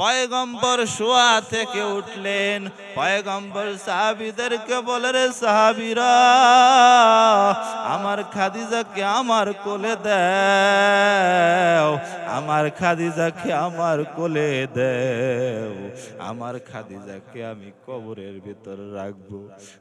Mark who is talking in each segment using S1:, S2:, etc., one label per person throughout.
S1: পয়গম্বর শোয়া থেকে উঠলেন। পয়গম্বর সাহাবিদেরকে বলে রে সাহাবিরা আমার খাদিজাকে আমার কোলে দেও। আমার খাদিজাকে আমার কোলে দেও, আমার খাদিজাকে আমি কবরের ভিতর রাখব।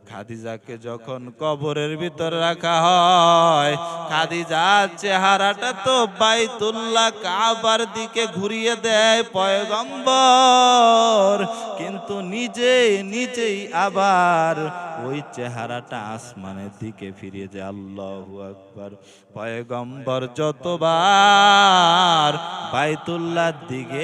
S1: খাদিজাকে যখন কবরের ভিতর রাখা হয়, খাদিজার চেহারাটা তো বাইতুল্লাহ কাবার দিকে ঘুরিয়ে দেয় পয়গম্বর। কিন্তু নিজে নিজেই আবার ওই চেহারাটা আসমানের দিকে ফিরিয়ে যায় আল্লাহু আকবার। পয়গম্বর যতবার বাইতুল্লাহর দিকে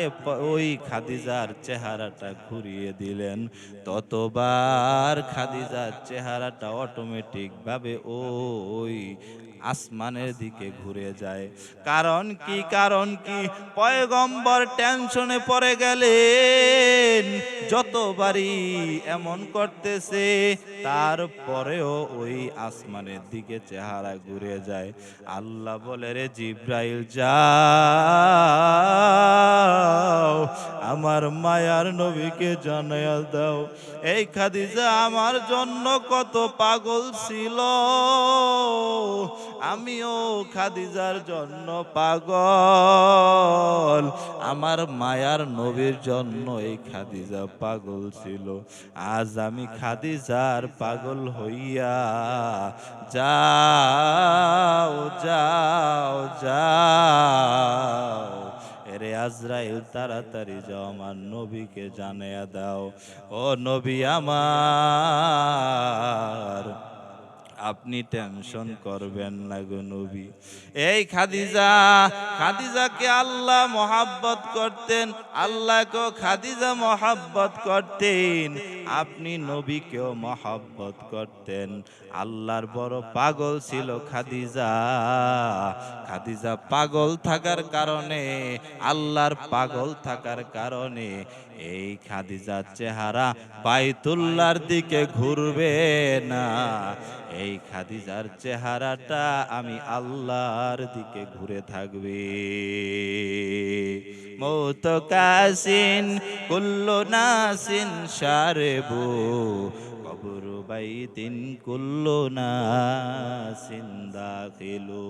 S1: ওই খাদিজার চেহারাটা ঘুরিয়ে দিলেন। ততবার খাদিজার চেহারাটা অটোমেটিক ভাবে ওই আসমানের দিকে ঘুরে যায়। কারণ কি? কারণ কি? পয়গম্বর টেনশনে পড়ে গেলেন। যতবারই এমন করতেছে, তারপরেও ওই আসমানের দিকে চেহারা ঘুরে যায়। আল্লাহ বলে, রে জিব্রাইল যাও আমার মায়ার নবীকে জানাইয়া দাও। এই খাদিজা আমার জন্য কত পাগল ছিল, আমিও খাদিজার জন্য পাগল। আমার মায়ার নবীর জন্য এই খাদিজা পাগল ছিল। আজ আমি খাদিজার পাগল হইয়া, যাও যাও যাও। এরে আজরাইল তাড়াতাড়ি যাও আমার নবীকে জানিয়ে দাও। ও নবী আমার আপনি টেনশন করবেন না গো নবী। এই খাদিজা, খাদিজাকে আল্লাহ মহাব্বত করতেন আল্লাহ আল্লাহকেও খাদিজা মহাব্বত করতেন। আপনি নবীকেও মহাব্বত করতেন। আল্লাহর বড় পাগল ছিল খাদিজা। খাদিজা পাগল থাকার কারণে, আল্লাহর পাগল থাকার কারণে এই খাদিজার চেহারা বাইতুল্লার দিকে ঘুরবে না। এই খাদিজার চেহারাটা আমি আল্লাহর দিকে ঘুরে থাকবে। মৌত কাসিন, কুল্লু নাসিন সারেবু কবর কুল্লো না সিন্দা খেলো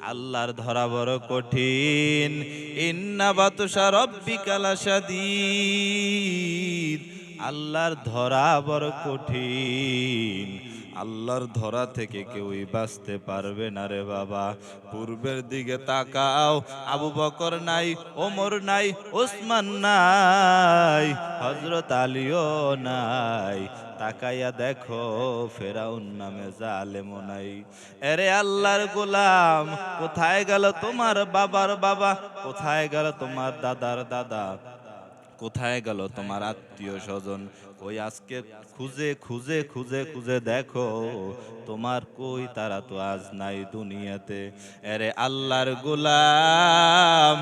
S1: আল্লাহর ধরা বড় কঠিন। ইন্না বাতুষা রব্বিকালা শাদীদ আল্লাহর ধরা বড় কঠিন। আল্লাহর ধরা থেকে কেউই বাঁচতে পারবে না রে বাবা। পূর্বের দিকে তাকাও, আবু বকর নাই, ওমর নাই, ওসমান নাই হজরত আলীও নাই। তাকাইয়া দেখো, ফেরাউন নামে জালেমও নাই। এরে আল্লাহর গোলাম, কোথায় গেল তোমার বাবার বাবা? কোথায় গেল তোমার দাদার দাদা? কোথায় গেল তোমার আত্মীয় স্বজন? ওই আজকে খুঁজে খুঁজে খুঁজে খুঁজে দেখো, তোমার কই তারা তো আজ নাই দুনিয়াতে। এরে আল্লাহর গোলাম,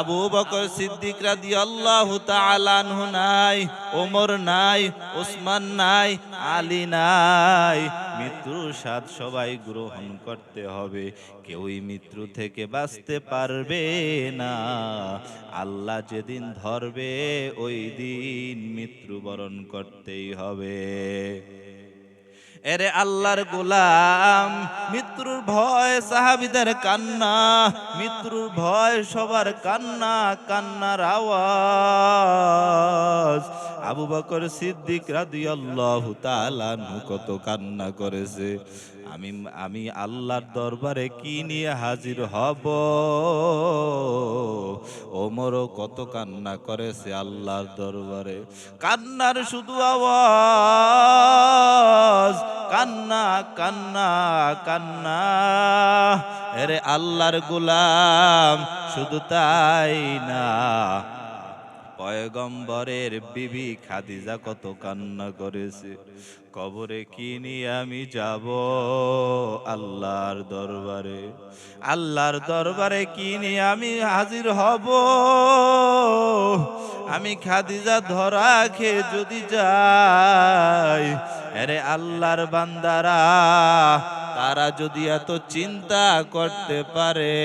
S1: আবু বকর সিদ্দিক রাদিয়াল্লাহু তাআলা আনহু নাই, ওমর নাই, ওসমান নাই, আলী নাই। মৃত্যুর স্বাদ সবাই গ্রহণ করতে হবে, কেউই মৃত্যু থেকে বাঁচতে পারবে না। আল্লাহ যেদিন ধরবে, ওই দিন মৃত্যুবরণ করতেই হবে। এরে আল্লাহর গোলাম মৃত্যুর ভয় সাহাবিদের কান্না মৃত্যুর ভয় সবার কান্না কান্নার আওয়াজ। আবু বকর সিদ্দিক রাদিয়াল্লাহু তাআলা কত কান্না করেছে। আমি আমি আল্লাহর দরবারে কি নিয়ে হাজির হব? ওমরও কত কান্না করেছে আল্লাহর দরবারে। কান্নার শুধু আওয়াজ, কান্না কান্না কান্না। এরে আল্লাহর গোলাম, শুধু তাই না পয়গম্বরের বিবি খাদিজা কত কান্না করেছে। কবরে কি নিয়ে আমি যাব আল্লাহর দরবারে? আল্লাহর দরবারে কি নিয়ে আমি হাজির হব? আমি খাদিজা ধরা খেয়ে যদি যাই, আরে আল্লাহর বান্দারা, তারা যদি এত চিন্তা করতে পারে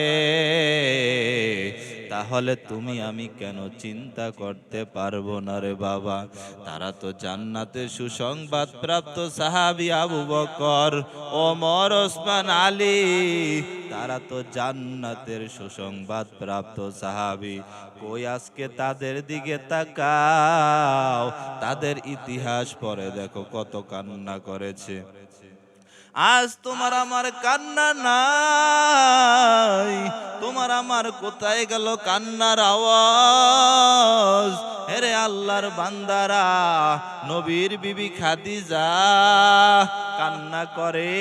S1: তাহলে তুমি আমি কেন চিন্তা করতে পারব না রে বাবা? তারা তো জান্নাতে সুসংবাদ প্রাপ্ত সাহাবি আবু বকর ওমর, ওসমান, আলী। তারা তো জান্নাতের সুসংবাদ প্রাপ্ত সাহাবি। কই আজকে তাদের দিকে তাকাও? তাদের ইতিহাস পরে দেখো কত কান্না করেছে। আজ তোমার আমার কান্না নাই। তোমার আমার কোথায় গেল কান্নার আওয়াজ? হেরে আল্লাহর বান্দারা নবীর বিবি খাদিজা কান্না করে।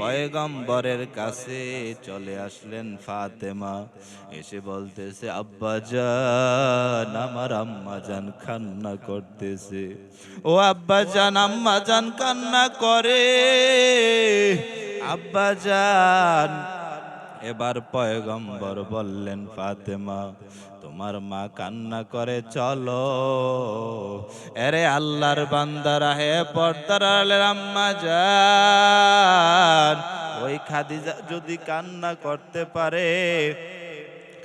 S1: পয়গম্বরের কাছে চলে আসলেন ফাতেমা। এসে বলতেছে আব্বাজান আমার আম্মাজান কান্না করতেছে। ও আব্বাজান আম্মাজান কান্না করে। আব্বা জান, এবার পয়গম্বর বললেন, ফাতেমা তোমার মা কান্না করে, চলো। এরে আল্লাহর বান্দারা, হে পর্দার আম্মা যান ওই খাদিজা যদি কান্না করতে পারে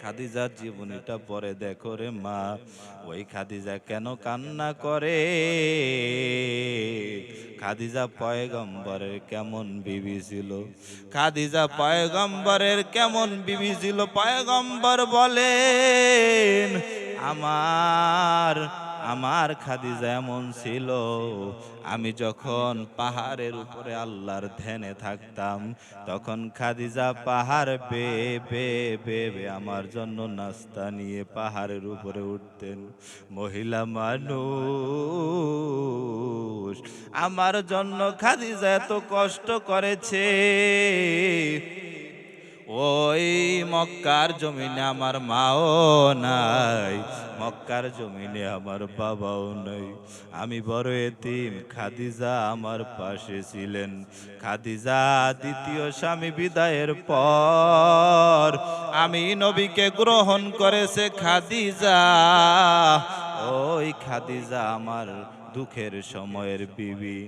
S1: খাদিজার জীবনীটা পরে দেখো রে মা। ওই খাদিজা কেন কান্না করে? খাদিজা পয়গম্বরের কেমন বিবি ছিল? খাদিজা পয়গম্বরের কেমন বিবি ছিল? পয়গম্বর বলেন, আমার আমার খাদিজা এমন ছিল, আমি যখন পাহাড়ের উপরে আল্লাহর ধ্যানে থাকতাম, তখন খাদিজা পাহাড় বে বে বে বে আমার জন্য নাস্তা নিয়ে পাহাড়ের উপরে উঠতেন। মহিলা মানুষ, আমার জন্য খাদিজা এত কষ্ট করেছে। ওই মক্কার জমিনে আমার মাও নাই, মক্কার জমিনে আমার বাবাও নাই। আমি বড় এতিম, খাদিজা আমার পাশে ছিলেন। খাদিজা দ্বিতীয় স্বামী বিদায়ের পর আমি নবীকে গ্রহণ করেছে খাদিজা। ওই খাদিজা আমার দুঃখের সময়ের বিবি।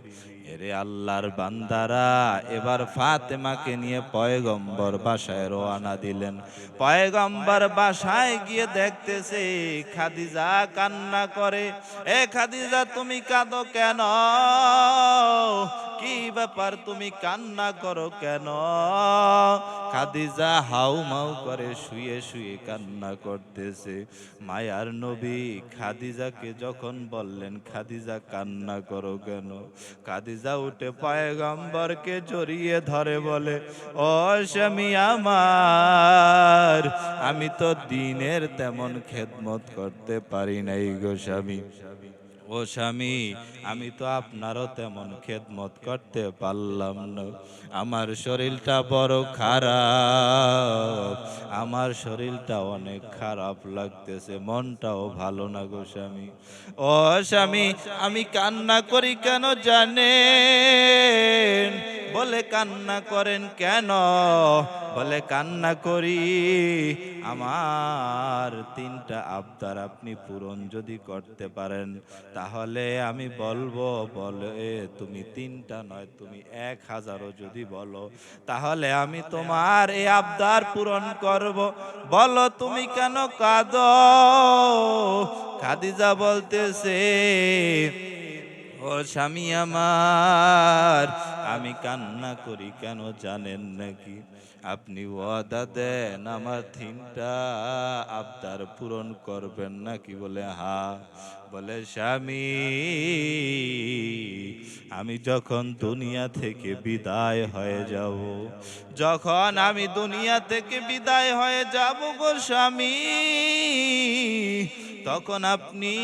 S1: এরে আল্লাহর বান্দারা, এবার ফাতেমাকে নিয়ে পয়গম্বর বাসায় রোয়ানা দিলেন। পয়গম্বর বাসায় গিয়ে দেখতেছে, খাদিজা কান্না করে, এ খাদিজা, তুমি কাঁদো কেন? কি ব্যাপার তুমি কান্না করো কেন? খাদিজা হাউ মাউ করে শুয়ে শুয়ে কান্না করতেছে। মায়ার নবী খাদিজাকে যখন বললেন, খাদিজা, কান্না করো কেন? খাদিজা উঠে পয়গম্বরকে জড়িয়ে ধরে বলে, ও স্বামী আমার, আমি তো দিনের তেমন খেদমত করতে পারি নাই গো স্বামী। ও স্বামী, আমি তো আপনারও তেমন খেদমত করতে পারলাম না। আমার শরীরটা বড় খারাপ, আমার শরীরটা অনেক খারাপ লাগতেছে, মনটাও ভালো না গো স্বামী। ও স্বামী, আমি কান্না করি কেন জানেন? বলে কান্না করেন কেন? বলে কান্না করি, আমার তিনটা আবদার আপনি পূরণ যদি করতে পারেন, তাহলে আমি বলব, বলে তুমি তিনটা নয়, তুমি এক হাজারও যদি বলো, তাহলে আমি তোমার এই আবদার পূরণ করব। বলো, তুমি কেন কাঁদ? খাদিজা বলতেছে, ও স্বামী আমার আমি কান্না করি কেন জানেন নাকি? আপনি ওয়াদা দেন আমার তিনটা আবদার পূরণ করবেন নাকি? বলে, হা। বলে, স্বামী, আমি যখন দুনিয়া থেকে বিদায় হয়ে যাব, যখন আমি দুনিয়া থেকে বিদায় হয়ে যাব গো স্বামী, তখন আপনি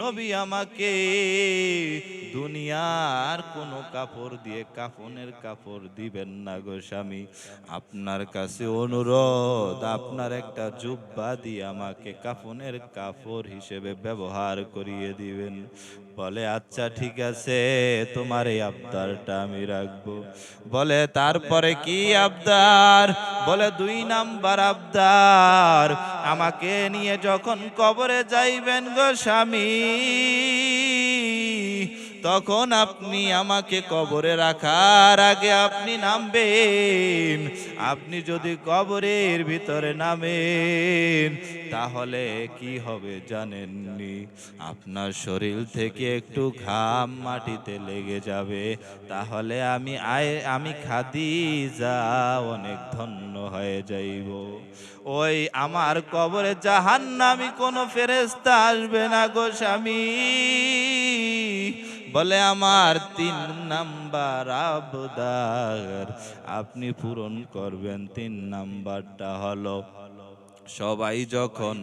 S1: নবী আমাকে দুনিয়ার কোনো কাপড় দিয়ে কাফনের কাপড় দিবেন না গো স্বামী। আপনার কাছে অনুরোধ, আপনার একটা জুব্বা দিয়ে আমাকে কাফনের কাপড় হিসেবে ব্যবহার করিয়ে দিবেন। বলে আচ্ছা ঠিক আছে, তোমার এই আবদারটা আমি রাখব। বলে, তারপরে কি আবদার? বলে, দুই নাম্বার আবদার, আমাকে নিয়ে যখন কবরে যাইবেন গো স্বামী العليم তখন আপনি আমাকে কবরে রাখার আগে আপনি নামবেন। আপনি যদি কবরের ভিতরে নামেন, তাহলে কি হবে জানেননি? আপনার শরীর থেকে একটু ঘাম মাটিতে লেগে যাবে। তাহলে আমি আয়, আমি খাদি খাদিজা অনেক ধন্য হয়ে যাইব। ওই আমার কবরে জাহান্নামি কোনো ফেরেস্তা আসবে না গো স্বামী। বলে আমার তিন নাম্বার আবদার। আপনি পূরণ করবেন, তিন নাম্বারটা হলো, সবাই যখন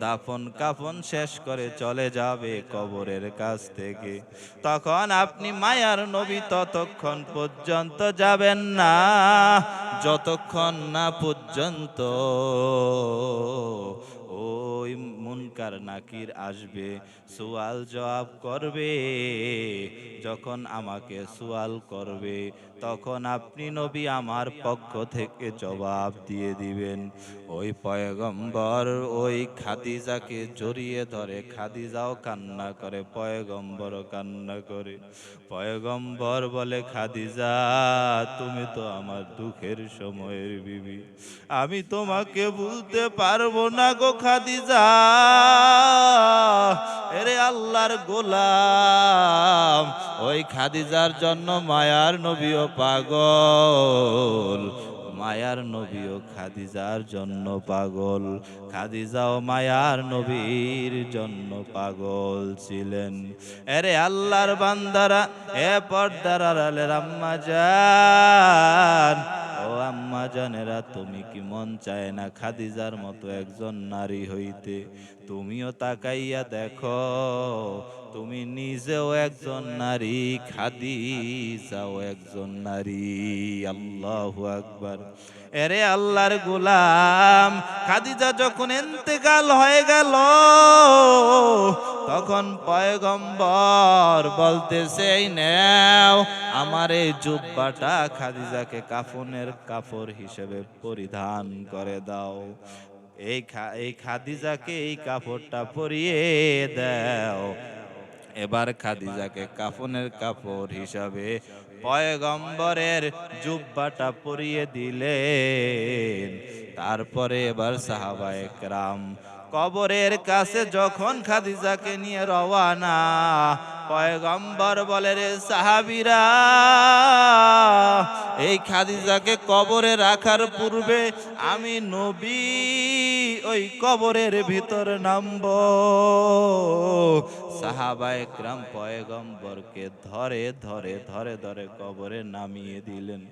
S1: দাফন কাফন শেষ করে চলে যাবে কবরের কাছ থেকে, তখন আপনি মায়ার নবী ততক্ষণ পর্যন্ত যাবেন না, যতক্ষণ না পর্যন্ত ওই মুনকার নাকির আসবে সোয়াল জবাব করবে যখন আমাকে সোয়াল করবে। তখন আপনি নবী আমার পক্ষ থেকে জবাব দিয়ে দিবেন। ওই পয়গম্বর, ওই খাদিজাকে জড়িয়ে ধরে খাদিজাও কান্না করে পয়গম্বরও কান্না করে। পয়গম্বর বলে, খাদিজা, তুমি তো আমার দুঃখের সময়ের বিবি। আমি তোমাকে বলতে পারব না গো খাদিজা। এরে আল্লাহর গোলাম, ওই খাদিজার জন্য মায়ার নবীও পাগল। মায়ার নবী নবীও খাদিজার জন্য পাগল। খাদিজা খাদিজাও মায়ার নবীর জন্য পাগল ছিলেন। এরে আল্লাহর বান্দারা, এ পর্দার আড়ালের আম্মা জান। ও আম্মা জানেরা, তুমি কি মন চায় না খাদিজার মতো একজন নারী হইতে? তুমিও তাকাইয়া দেখো তুমি নিজেও একজন নারী, খাদিজাও একজন নারী। আল্লাহ আকবার। এরে আল্লাহর গোলাম, খাদিজা যখন এন্তেকাল হয়ে গেল, তখন পয়গম্বর বলতেছে, এই নেও, আমার এই জুব্বাটা খাদিজাকে কাফনের কাপড় হিসেবে পরিধান করে দাও। এই এই খাদিজাকে এই কাপড়টা পরিয়ে দাও। এবার খাদিজাকে কাফনের কাপড় হিসাবে পয়গম্বরের জুব্বাটা পরিয়ে দিলেন। তারপরে এবার সাহাবায়ে কেরাম কবরের কাছে যখন খাদিজাকে নিয়ে রওয়ানা পয়গম্বর বলে রে সাহাবিরা, এই খাদিজাকে কবরে রাখার পূর্বে আমি নবী ওই কবরের ভিতর নামব। সাহাবায়ে ক্রাম পয়গম্বরকে ধরে ধরে ধরে ধরে কবরে নামিয়ে দিলেন।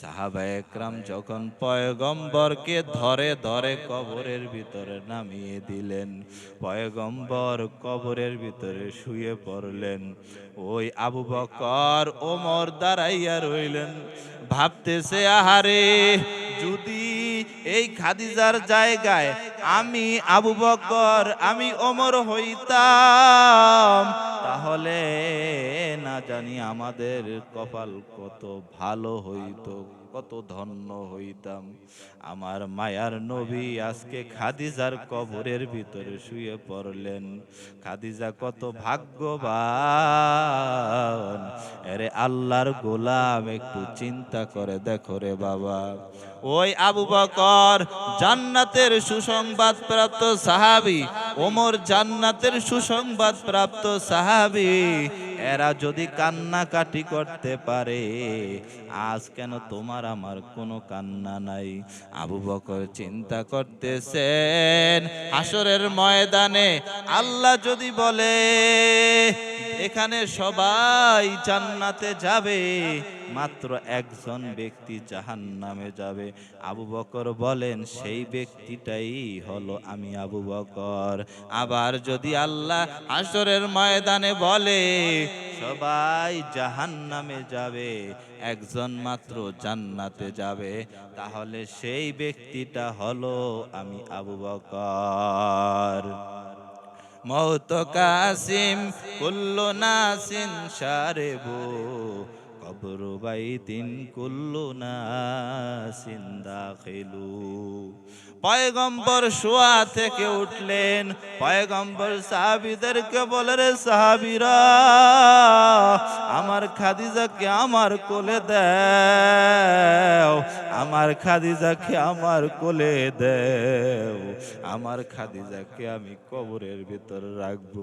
S1: সাহাবায়ে ক্রাম যখন পয়গম্বরকে ধরে ধরে কবরের ভিতরে নামিয়ে দিলেন, পয়গম্বর কবরের ভিতরে শুয়ে পড়লেন। ওই আবু বকর ওমর দাঁড়াইয়া রইলেন। ভাবতেছে, আহারে, যদি এই খাদিজার জায়গায় আমি আবু বকর, আমি ওমর হইতাম, তাহলে না জানি আমাদের কপাল কত ভালো হইতো। কত ধন্য হইতাম। আমার মায়ার নবী আজকে খাদিজার কবরের ভিতরে শুয়ে পড়লেন। খাদিজা কত ভাগ্যবান। এরে আল্লাহর গোলাম, একটু চিন্তা করে দেখো রে বাবা। ওই আবু বকর, জান্নাতের সুসংবাদ প্রাপ্ত সাহাবি। ওমর জান্নাতের সুসংবাদ প্রাপ্ত সাহাবি। এরা যদি কান্নাকাটি করতে পারে, আজ কেন তোমার আমার কোনো কান্না নাই? আবু বকর চিন্তা করতেছেন আসরের ময়দানে আল্লাহ যদি বলে, এখানে সবাই জান্নাতে যাবে মাত্র একজন ব্যক্তি জাহান নামে যাবে। আবু বকর বলেন, সেই ব্যক্তিটাই হলো আমি আবু বকর। আবার যদি আল্লাহ আসরের ময়দানে বলে, সবাই জাহান নামে যাবে, একজন মাত্র জান্নাতে যাবে, তাহলে সেই ব্যক্তিটা হলো আমি আবু বকর। মৌত কাসিম কুল্লু নাসিন সারেবু কবর বাইতিন কুল্লু নাসিন দাখিলু। পয়গম্বর শোয়া থেকে উঠলেন। পয়গম্বর সাহাবিদেরকে বলে রে সাহাবিরা আমার খাদিজাকে আমার কোলে দেও, আমার খাদিজাকে আমার কোলে দেও, আমার খাদিজাকে আমি কবরের ভিতর রাখব।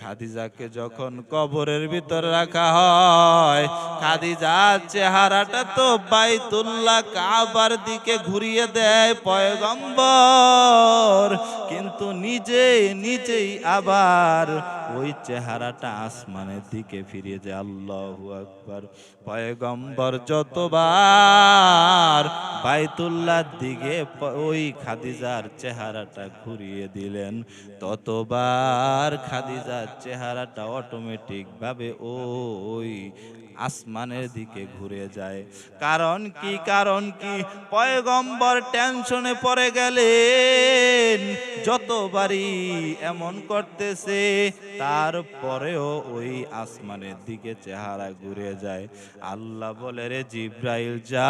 S1: খাদিজাকে যখন কবরের ভিতর রাখা হয়, খাদিজার চেহারাটা তো বাইতুল্লাহ কাবার দিকে ঘুরিয়ে দেয় পয়গম্বর, কিন্তু নিজে নিজেই আবার ওই চেহারাটা আসমানের দিকে ফিরিয়ে যায়। আল্লাহ আকবার। পয়গম্বর যতবার বাইতুল্লাহর দিকে ওই খাদিজার চেহারাটা ঘুরিয়ে দিলেন, ততবার খাদিজার চেহারাটা অটোমেটিক ভাবে ওই আসমানের দিকে ঘুরে যায়। কারণ কি? কারণ কি? পয়গম্বর টেনশনে পড়ে গেলেন, যতবারই এমন করতেছে তারপরেও ওই আসমানের দিকে চেহারা ঘুরে যায়। আল্লাহ বলে, রে জিব্রাইল, যাও।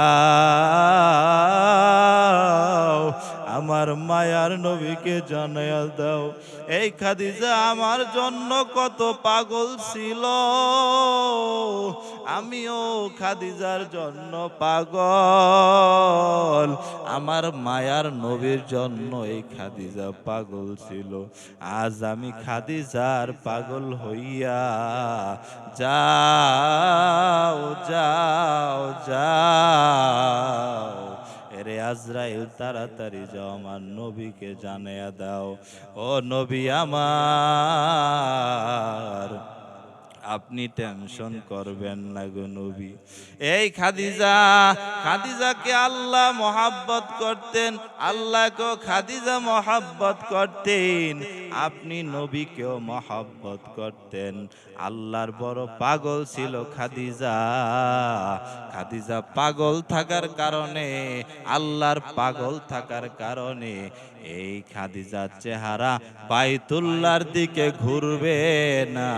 S1: আমার মায়ার নবীকে জানাইয়া দাও। এই খাদিজা আমার জন্য কত পাগল ছিল। আমিও খাদিজার জন্য পাগল। আমার মায়ার নবীর জন্য এই খাদিজা পাগল ছিল। আজ আমি খাদিজার পাগল হইয়া যাও যাও যাও। এরে আজরাইল, তাড়াতাড়ি যাও, আমার নবীকে জানাইয়া দাও। ও নবী আমার আপনি টেনশন করবেন না গো নবী। এই খাদিজা, খাদিজাকে আল্লাহ মোহাব্বত করতেন আল্লাহকে খাদিজা মোহাব্বত করতেন। আপনি নবীকেও মহাব্বত করতেন। আল্লাহর বড় পাগল ছিল খাদিজা। খাদিজা পাগল থাকার কারণে, আল্লাহর পাগল থাকার কারণে এই খাদিজার চেহারা বাইতুল্লার দিকে ঘুরবে না।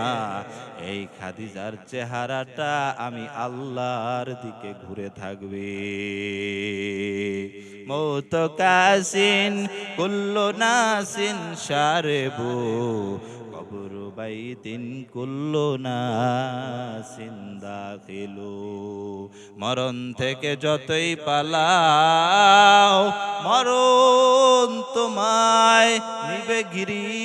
S1: এই খাদিজার চেহারাটা আমি আল্লাহর দিকে ঘুরে থাকবে। মৌত কাসিন, কুল্লু নাসিন সারেবু কবর বাইতিন, কুল্লু নাসিন দাখিলু। মরণ থেকে যতই পালাও, মরণ তোমায় নিবে গিরি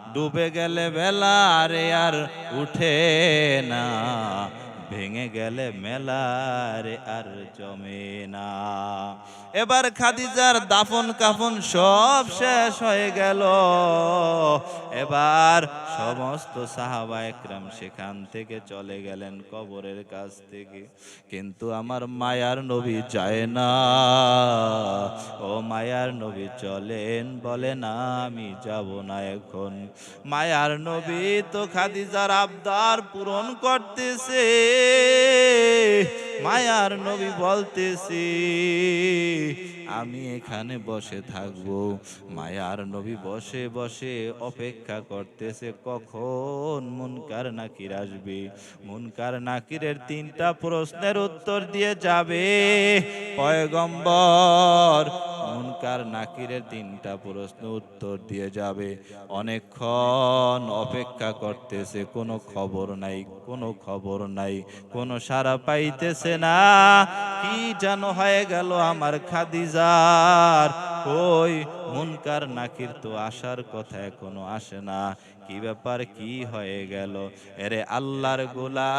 S1: ডুবে গেলে বেলা রে আর উঠে না। ভেঙে গেলে মেলারে আর জমে না। এবার খাদিজার দাফন কাফন সব শেষ হয়ে গেল। এবার সমস্ত সাহাবা একরাম সেখান থেকে চলে গেলেন কবরের কাছ থেকে। কিন্তু আমার মায়ার নবী যায় না। ও মায়ার নবী চলেন বলে না আমি যাব না এখন। মায়ার নবী তো খাদিজার আবদার পূরণ করতেছে। মায়ার নবী বলতেছি আমি এখানে বসে থাকব। মায়ার নবী বসে বসে অপেক্ষা করতেছে, কখন মুনকার নাকির আসবে? মুনকার নাকিরের তিনটা প্রশ্নের উত্তর দিয়ে যাবে। পয়গম্বর, মুনকার নাকিরের তিনটা প্রশ্ন উত্তর দিয়ে যাবে। অনেকক্ষণ অপেক্ষা করতেছে, কোনো খবর নাই, কোনো খবর নাই, কোনো সারা পাইতেছে না। কি যেন হয়ে গেল আমার খাদিজার ওই মুনকার নাকির তো আসার কথা এখনও আসে না। কি ব্যাপার, কি হয়ে গেল? এরে আল্লাহর গোলাম,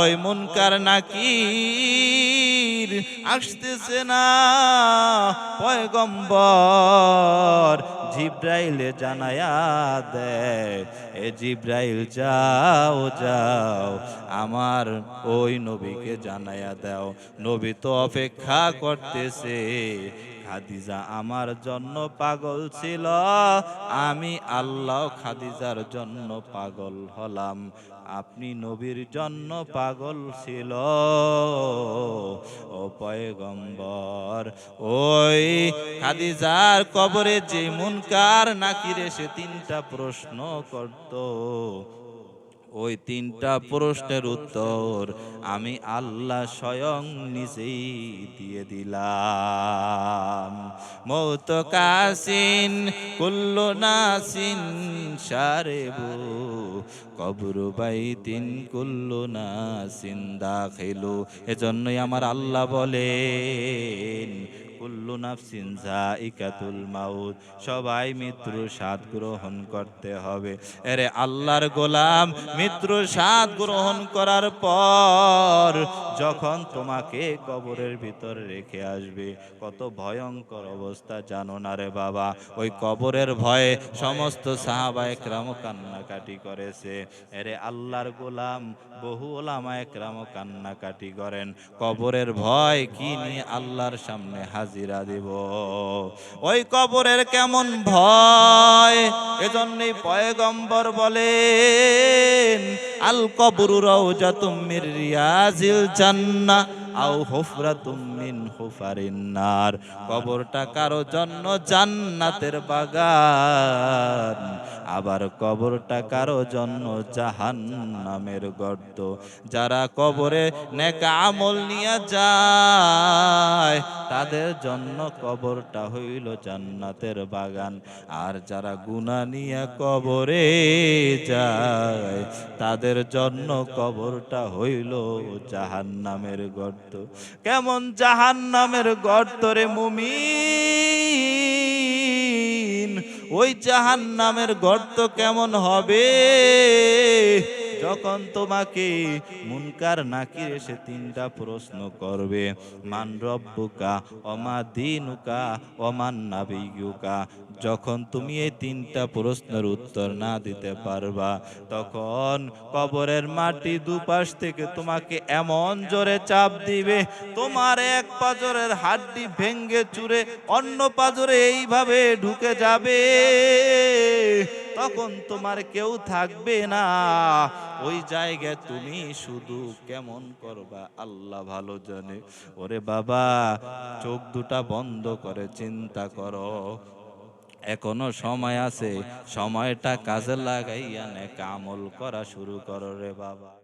S1: ওই মুনকার নাকির আসতেছে না। পয়গম্বর জিব্রাইলে জানায়া দেয়, এ জিব্রাইল, যাও যাও, আমার ওই নবীকে জানায়া দাও। নবী তো অপেক্ষা করতেছে খাদিজা আমার জন্য পাগল ছিল। আমি আল্লাহ খাদিজার জন্য পাগল হলাম। আপনি নবীর জন্য পাগল ছিল। ও পয়গম্বর, ওই খাদিজার কবরে যে মুনকার নাকিরে সে তিনটা প্রশ্ন করত। ওই তিনটা প্রশ্নের উত্তর আমি আল্লাহ স্বয়ং নিজেই দিয়ে দিলাম। মৌত কাসিন কুল্লু নাসিন সারেবু কবরু বাইতিন কুল্লু নাসিন দাখিলু। এজন্যই আমার আল্লাহ বলেন কুল্লু নাফসিন জাইকাতুল মাউত। সবাই মৃত্যুর স্বাদ গ্রহণ করতে হবে। এরে আল্লাহর গোলাম, মৃত্যুর স্বাদ গ্রহণ করার পর যখন তোমাকে কবরের ভিতর রেখে আসবে, কত ভয়ঙ্কর অবস্থা, জানো না রে বাবা। ওই কবরের ভয়ে সমস্ত সাহাবা একরাম কান্নাকাটি করেছে। এরে আল্লাহর গোলাম, বহু ওলামা একরাম কান্নাকাটি করেন। কবরের ভয় কি নিয়ে আল্লাহর সামনে হাজিরা? দেব। ওই কবরের কেমন ভয়? এজন্যই পয়গম্বর বলেন আল কবরু যা তুমির রিয়াজিল জান্নাহ। আও হুফরাতুম মিন হুফারিন নার কবরটা কারও জন্য জান্নাতের বাগান। আবার কবরটা কারও জন্য জাহান্নামের গর্ত। যারা কবরে নেক আমল নিয়ে যায়, তাদের জন্য কবরটা হইল জান্নাতের বাগান। আর যারা গুণা নিয়ে কবরে যায়, তাদের জন্য কবরটা হইল জাহান্নামের গর্ত। কেমন জাহান্নামের গর্ত রে মুমিন? ওই জাহান্নামের গর্ত কেমন হবে? যখন তোমাকে মুনকার নাকি এসে তিনটা প্রশ্ন করবে, মান রব্বুকা অমা দিনুকা অমান নাবিয়ুকা? যখন তুমি এই তিনটা প্রশ্নের উত্তর না দিতে পারবা, তখন কবরের মাটি দুপাশ থেকে তোমাকে এমন জোরে চাপ দিবে, তোমার এক পাজরের হাড্ডি ভেঙ্গে চুরে অন্য পাজরে এইভাবে ঢুকে যাবে। তখন তোমার কেউ থাকবে না। ওই জায়গায় তুমি শুধু কেমন করবা, আল্লাহ ভালো জানে। ওরে বাবা, চোখ দুটা বন্ধ করে চিন্তা করো। এখনও সময় আছে, সময়টা কাজে লাগাইয়া নেক আমল করা শুরু করো রে বাবা।